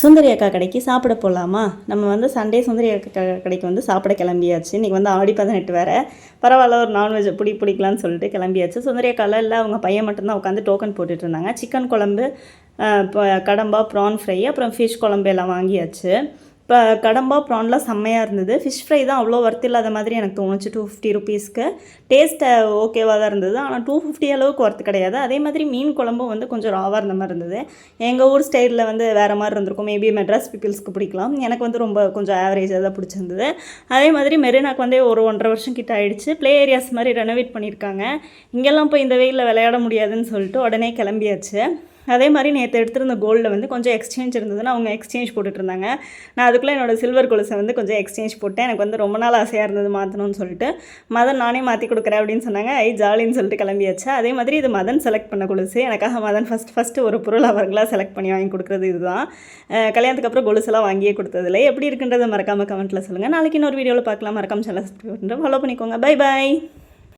சுந்தரி அக்கா கடைக்கு சாப்பிட போகலாமா நம்ம வந்து சண்டே சுந்தரி அக்கா க- கடைக்கு வந்து சாப்பிட கிளம்பியாச்சு. இன்றைக்கி வந்து ஆடி பதினெட்டு வேறு. பரவாயில்ல ஒரு நான்வெஜ் பிடி பிடிக்கலான்னு சொல்லிட்டு கிளம்பியாச்சு. சுந்தரி அக்காவில் இல்லை அவங்க பையன் மட்டும்தான் உட்காந்து டோக்கன் போட்டுட்டு இருந்தாங்க சிக்கன் குழம்பு இப்போ கடம்பா ப்ரான் ஃப்ரை அப்புறம் ஃபிஷ் குழம்பு எல்லாம் வாங்கியாச்சு. இப்போ கடம்பா ப்ரான்லாம் செம்மையாக இருந்தது. ஃபிஷ் ஃப்ரை தான் அவ்வளோ ஒர்த் இல்லாத மாதிரி எனக்கு தோணுச்சு. டூ ஃபிஃப்டி ருபீஸ்க்கு டேஸ்ட்டை ஓகேவாக தான் இருந்தது. ஆனால் டூ ஃபிஃப்டி அளவுக்கு ஒர்த்து கிடையாது. அதே மாதிரி மீன் குழம்பும் வந்து கொஞ்சம் ராவாக இருந்த மாதிரி இருந்தது. எங்கள் ஊர் ஸ்டைலில் வந்து வேறு மாதிரி இருந்திருக்கும். மேபி மெட்ராஸ் பீப்புள்ஸ்க்கு பிடிக்கலாம். எனக்கு வந்து ரொம்ப கொஞ்சம் ஆவரேஜாக தான் பிடிச்சிருந்தது. அதே மாதிரி மெரினாக்கு வந்து ஒரு ஒன்றரை வருஷம் கிட்ட ஆயிடுச்சு. ப்ளே ஏரியாஸ் மாதிரி ரெனோவேட் பண்ணியிருக்காங்க. இங்கெல்லாம் போய் இந்த வெயிலில் விளையாட முடியாதுன்னு சொல்லிட்டு உடனே கிளம்பியாச்சு. அதே மாதிரி நேற்று எடுத்திருந்த கோல்டில் வந்து கொஞ்சம் எக்ஸ்சேஞ்ச் இருந்ததுன்னு அவங்க எக்ஸ்சேஞ்ச் போட்டுட்டு இருந்தாங்க நான் அதுக்குள்ளே என்னோடய சில்வர் கொலுசை வந்து கொஞ்சம் எக்ஸ்சேஞ்ச் போட்டேன். எனக்கு வந்து ரொம்ப நாள் ஆசையாக இருந்தது மாற்றணும்னு சொல்லிட்டு. மதன் நானே மாற்றி கொடுக்குறேன் அப்படின்னு சொன்னாங்க. ஐ ஜாலின்னு சொல்லிட்டு கிளம்பியாச்சு. அதே மாதிரி இது மதன் செலக்ட் பண்ண கொலுசு. எனக்காக மதன் ஃபஸ்ட் ஃபஸ்ட்டு ஒரு பொருள் அவர்களாக செலக்ட் பண்ணி வாங்கி கொடுக்குறது இதுதான். கல்யாணத்துக்கு அப்புறம் கொலுசெல்லாம் வாங்கியே கொடுத்ததில்ல. எப்படி இருக்குன்றதை மறக்காமல் கமெண்ட்டில் சொல்லுங்கள் நாளைக்கு இன்னொரு வீடியோவில் பார்க்கலாம். மறக்காமல் சேனல் சப்ஸ்கிரைப் ஃபாலோ பண்ணிக்கோங்க. Bye bye